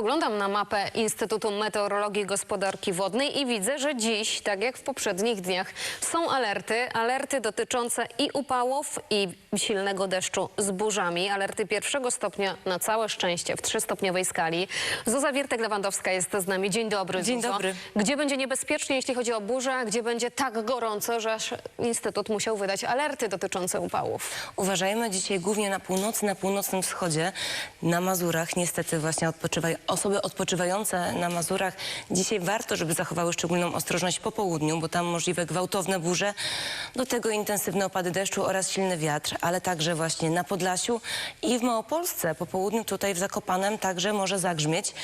Spoglądam na mapę Instytutu Meteorologii i Gospodarki Wodnej i widzę, że dziś, tak jak w poprzednich dniach, są alerty. Alerty dotyczące i upałów, i silnego deszczu z burzami. Alerty pierwszego stopnia na całe szczęście w trzystopniowej skali. Zuza Wirtek-Lewandowska jest z nami. Dzień dobry, Dzień Zuzo. dobry. Gdzie będzie niebezpiecznie, jeśli chodzi o burzę, a gdzie będzie tak gorąco, że aż Instytut musiał wydać alerty dotyczące upałów? Uważajmy dzisiaj głównie na północy, na północnym wschodzie, na Mazurach. Niestety właśnie odpoczywaj, osoby odpoczywające na Mazurach dzisiaj warto, żeby zachowały szczególną ostrożność po południu, bo tam możliwe gwałtowne burze, do tego intensywne opady deszczu oraz silny wiatr, ale także właśnie na Podlasiu i w Małopolsce. Po południu tutaj w Zakopanem także może zagrzmieć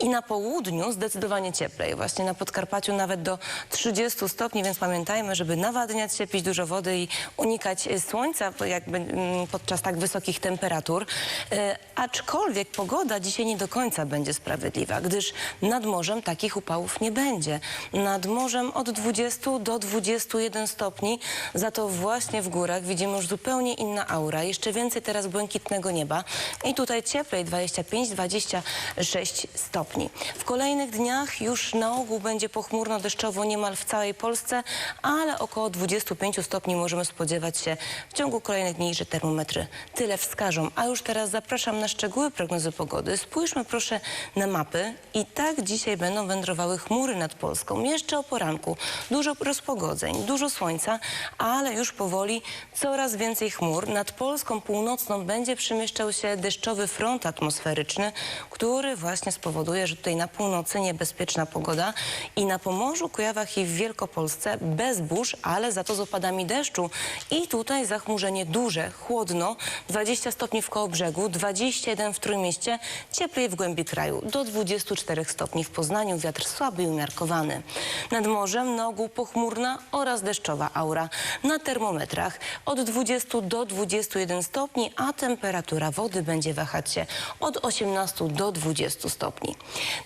i na południu zdecydowanie cieplej. Właśnie na Podkarpaciu nawet do 30 stopni, więc pamiętajmy, żeby nawadniać się, pić dużo wody i unikać słońca jakby, mm, podczas tak wysokich temperatur. E, aczkolwiek pogoda dzisiaj nie do końca będzie sprawiedliwa, gdyż nad morzem takich upałów nie będzie. Nad morzem od 20 do 21 stopni, za to właśnie w górach widzimy już zupełnie inna aura. Jeszcze więcej teraz błękitnego nieba i tutaj cieplej 25-26 stopni. W kolejnych dniach już na ogół będzie pochmurno deszczowo niemal w całej Polsce, ale około 25 stopni możemy spodziewać się w ciągu kolejnych dni, że termometry tyle wskażą. A już teraz zapraszam na szczegóły prognozy pogody. Spójrzmy proszę na mapy i tak dzisiaj będą wędrowały chmury nad Polską. Jeszcze o poranku dużo rozpogodzeń, dużo słońca, ale już powoli coraz więcej chmur. Nad Polską północną będzie przemieszczał się deszczowy front atmosferyczny, który właśnie spowoduje, że tutaj na północy niebezpieczna pogoda i na Pomorzu, Kujawach i w Wielkopolsce bez burz, ale za to z opadami deszczu. I tutaj zachmurzenie duże, chłodno, 20 stopni w Kołobrzegu, 21 w Trójmieście, cieplej w głębi kraju, do 24 stopni w Poznaniu, wiatr słaby i umiarkowany. Nad morzem na ogół pochmurna oraz deszczowa aura. Na termometrach od 20 do 21 stopni, a temperatura wody będzie wahać się od 18 do 20 stopni.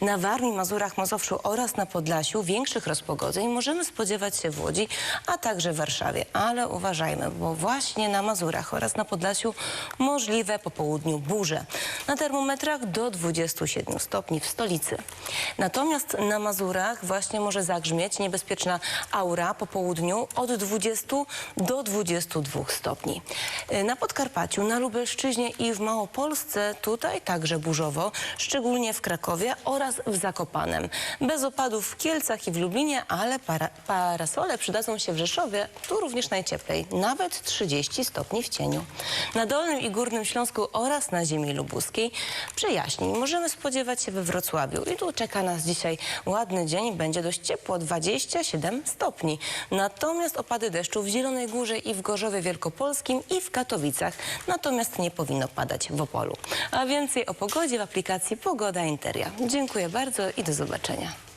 Na Warmii, Mazurach, Mazowszu oraz na Podlasiu większych rozpogodzeń możemy spodziewać się w Łodzi, a także w Warszawie. Ale uważajmy, bo właśnie na Mazurach oraz na Podlasiu możliwe po południu burze. Na termometrach do 27 stopni w stolicy. Natomiast na Mazurach właśnie może zagrzmieć niebezpieczna aura po południu od 20 do 22 stopni. Y, Na Podkarpaciu, na Lubelszczyźnie i w Małopolsce tutaj także burzowo, szczególnie w Krakowie oraz w Zakopanem. Bez opadów w Kielcach i w Lublinie, ale para, parasole przydadzą się w Rzeszowie, tu również najcieplej, nawet 30 stopni w cieniu. Na Dolnym i Górnym Śląsku oraz na ziemi lubuskiej przejaśnień możemy spodziewać się we Wrocławiu i tu czeka nas dzisiaj ładny dzień, będzie dość ciepło, 27 stopni. Natomiast opady deszczu w Zielonej Górze i w Gorzowie Wielkopolskim i w Katowicach, natomiast nie powinno padać w Opolu. A więcej o pogodzie w aplikacji Pogoda Interia. Dziękuję bardzo i do zobaczenia.